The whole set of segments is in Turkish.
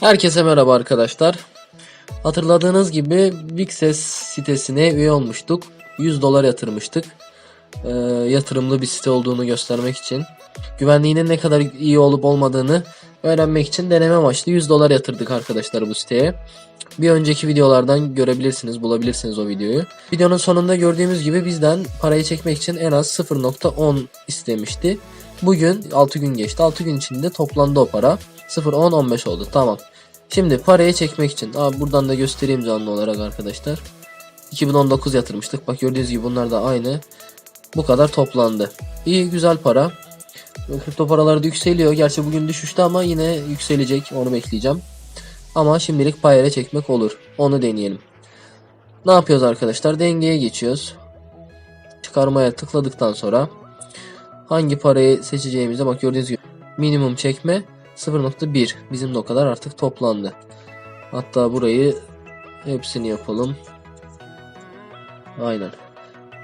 Herkese merhaba arkadaşlar. Hatırladığınız gibi Vixes sitesine üye olmuştuk. 100 dolar yatırmıştık. Ee, yatırımlı bir site olduğunu göstermek için. Güvenliğinin ne kadar iyi olup olmadığını öğrenmek için deneme amaçlı 100 dolar yatırdık arkadaşlar bu siteye. Bir önceki videolardan görebilirsiniz, bulabilirsiniz o videoyu. Videonun sonunda gördüğümüz gibi bizden parayı çekmek için en az 0.10 istemişti. Bugün 6 gün geçti. 6 gün içinde toplandı o para. 0, 10, 15 oldu. Tamam. Şimdi parayı çekmek için. Abi buradan da göstereyim canlı olarak arkadaşlar. 2019 yatırmıştık. Bak gördüğünüz gibi bunlar da aynı. Bu kadar toplandı. İyi güzel para. Kripto paraları da yükseliyor. Gerçi bugün düşüştü ama yine yükselecek. Onu bekleyeceğim. Ama şimdilik payere çekmek olur. Onu deneyelim. Ne yapıyoruz arkadaşlar? Dengeye geçiyoruz. Çıkarmaya tıkladıktan sonra hangi parayı seçeceğimize bak gördüğünüz gibi minimum çekme 0.1 bizim de o kadar artık toplandı. Hatta burayı hepsini yapalım. Aynen.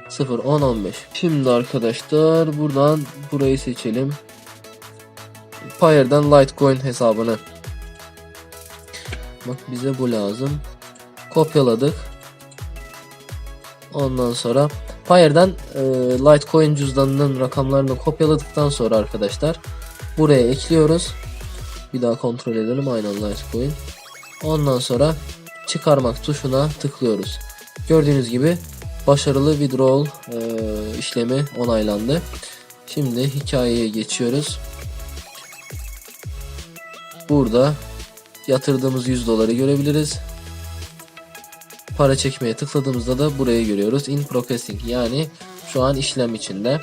0 10 15. Şimdi arkadaşlar buradan burayı seçelim. Paye'den Litecoin hesabını. Bak bize bu lazım. Kopyaladık. Ondan sonra Paye'den e, Litecoin cüzdanının rakamlarını kopyaladıktan sonra arkadaşlar buraya ekliyoruz. Bir daha kontrol edelim aynen Litecoin. Ondan sonra çıkarmak tuşuna tıklıyoruz. Gördüğünüz gibi başarılı withdrawal e, işlemi onaylandı. Şimdi hikayeye geçiyoruz. Burada yatırdığımız 100 doları görebiliriz. Para çekmeye tıkladığımızda da burayı görüyoruz. In processing yani şu an işlem içinde.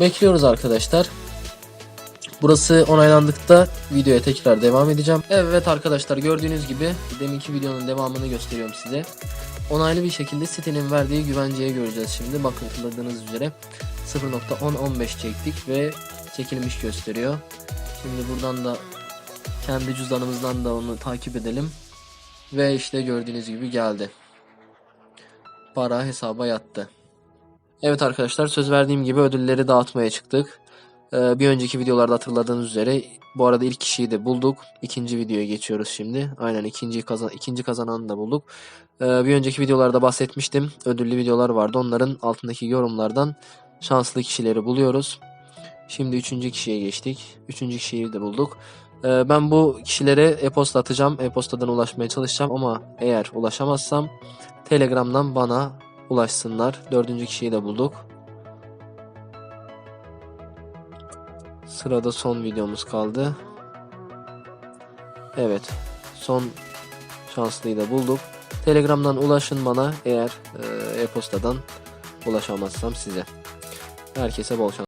Bekliyoruz arkadaşlar. Burası onaylandıkta videoya tekrar devam edeceğim. Evet arkadaşlar gördüğünüz gibi deminki videonun devamını gösteriyorum size. Onaylı bir şekilde sitenin verdiği güvenceye göreceğiz şimdi. Bakın hatırladığınız üzere 0.1015 çektik ve çekilmiş gösteriyor. Şimdi buradan da kendi cüzdanımızdan da onu takip edelim. Ve işte gördüğünüz gibi geldi. Para hesaba yattı. Evet arkadaşlar söz verdiğim gibi ödülleri dağıtmaya çıktık. Ee, bir önceki videolarda hatırladığınız üzere bu arada ilk kişiyi de bulduk. İkinci videoya geçiyoruz şimdi. Aynen ikinci kazan ikinci kazananı da bulduk. Ee, bir önceki videolarda bahsetmiştim. Ödüllü videolar vardı. Onların altındaki yorumlardan şanslı kişileri buluyoruz. Şimdi üçüncü kişiye geçtik. Üçüncü kişiyi de bulduk. Ee, ben bu kişilere e-posta atacağım. E-postadan ulaşmaya çalışacağım ama eğer ulaşamazsam Telegram'dan bana ulaşsınlar. Dördüncü kişiyi de bulduk. Sırada son videomuz kaldı. Evet. Son şanslıyı da bulduk. Telegram'dan ulaşın bana eğer e, e-postadan ulaşamazsam size. Herkese bol şans.